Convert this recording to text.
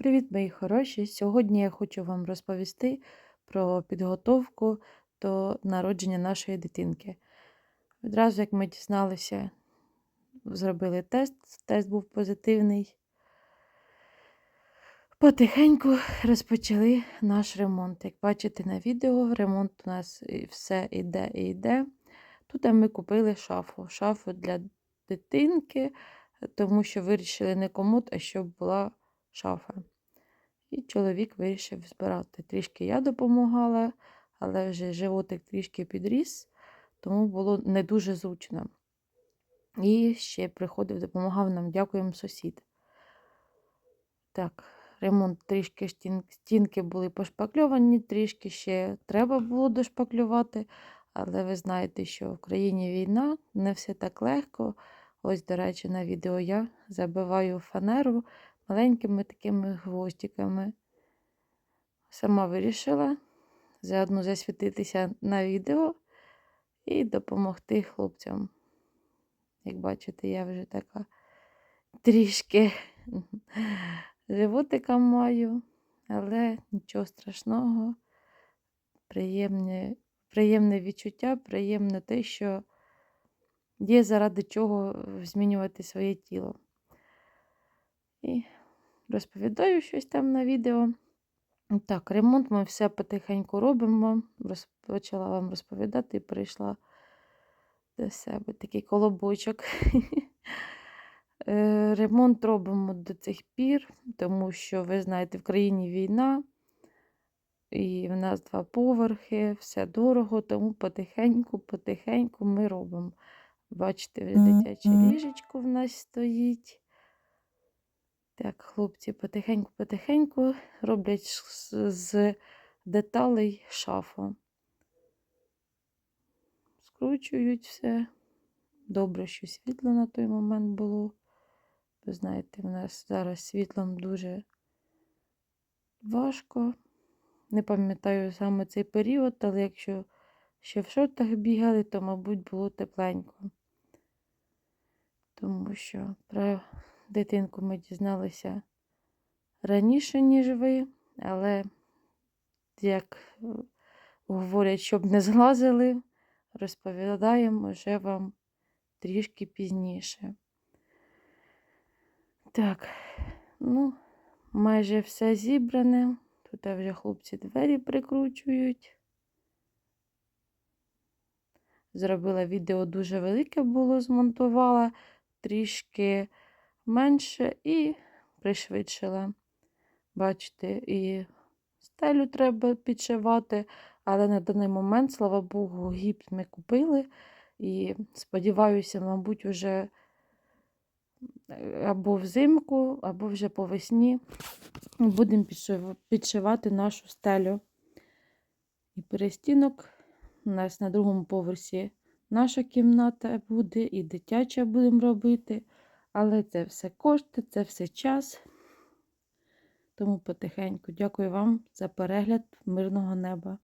Привіт, мої хороші! Сьогодні я хочу вам розповісти про підготовку до народження нашої дитинки. Відразу, як ми дізналися, зробили тест, тест був позитивний. Потихеньку розпочали наш ремонт. Як бачите на відео, ремонт у нас все йде і йде. Тут ми купили шафу. Шафу для дитинки, тому що вирішили не комод, а щоб була шафа. І чоловік вирішив збирати. Трішки я допомагала, але вже животик трішки підріс, тому було не дуже зручно. І ще приходив, допомагав нам, дякуємо сусід. Так, ремонт трішки стінки були пошпакльовані, трішки ще треба було дошпаклювати. Але ви знаєте, що в країні війна, не все так легко. Ось, до речі, на відео я забиваю фанеру маленькими такими гвоздиками. Сама вирішила заодно засвітитися на відео і допомогти хлопцям. Як бачите, я вже така трішки животика маю, але нічого страшного, приємне, приємне відчуття, приємне те, що є заради чого змінювати своє тіло. І розповідаю щось там на відео. Так, ремонт ми все потихеньку робимо. Почала вам розповідати і прийшла до себе такий колобочок. Е, ремонт робимо до цих пір, тому що, ви знаєте, в країні війна, і в нас два поверхи, все дорого, тому потихеньку-потихеньку ми робимо. Бачите, дитяче ліжечко в нас стоїть. Так, хлопці потихеньку-потихеньку роблять з деталей шафу. Скручують все. Добре, що світло на той момент було. Ви знаєте, в нас зараз світлом дуже важко. Не пам'ятаю саме цей період, але якщо ще в шортах бігали, то, мабуть, було тепленько. Тому що дитинку ми дізналися раніше, ніж ви, але, як говорять, щоб не зглазили, розповідаємо вже вам трішки пізніше. Так, ну, майже все зібране. Тут вже хлопці двері прикручують. Зробила відео дуже велике було, змонтувала, трішки менше і пришвидшила. Бачите, і стелю треба підшивати, але на даний момент, слава Богу, гіпс ми купили. І сподіваюся, мабуть, вже або взимку, або вже по весні будемо підшивати нашу стелю. І перестінок у нас на другому поверсі наша кімната буде, і дитяча будемо робити. Але це все кошти, це все час. Тому потихеньку дякую вам за перегляд мирного неба.